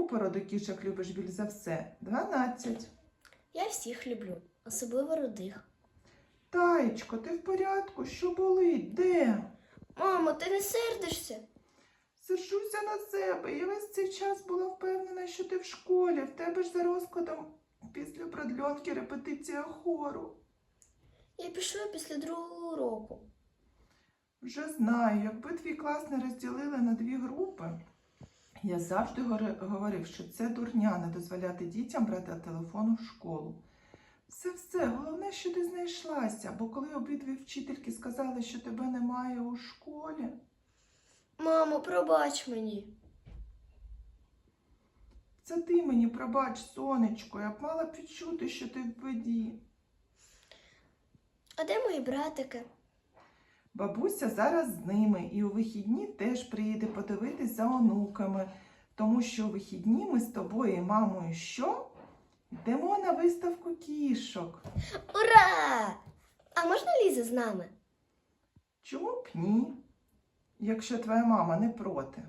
яку породу кішок любиш більш за все? 12. Я всіх люблю, особливо рудих. Таєчко, ти в порядку? Що болить? Де? Мамо, ти не сердишся? Сержуся на себе. Я весь цей час була впевнена, що ти в школі. В тебе ж за розкладом після продльонки репетиція хору. Я пішла після другого уроку. Вже знаю, якби твій клас не розділили на дві групи. Я завжди говорив, що це дурня не дозволяти дітям брати телефон у школу. Все, все, головне, що ти знайшлася, бо коли обидві вчительки сказали, що тебе немає у школі, Мамо, пробач мені. це ти мені пробач, сонечко, я б мала відчути, що ти в воді. А де мої братики? Бабуся зараз з ними і у вихідні теж приїде подивитись за онуками, тому що вихідні ми з тобою і мамою що? Йдемо на виставку кішок. Ура! А можна Ліза з нами? Чому б ні? Якщо твоя мама не проти.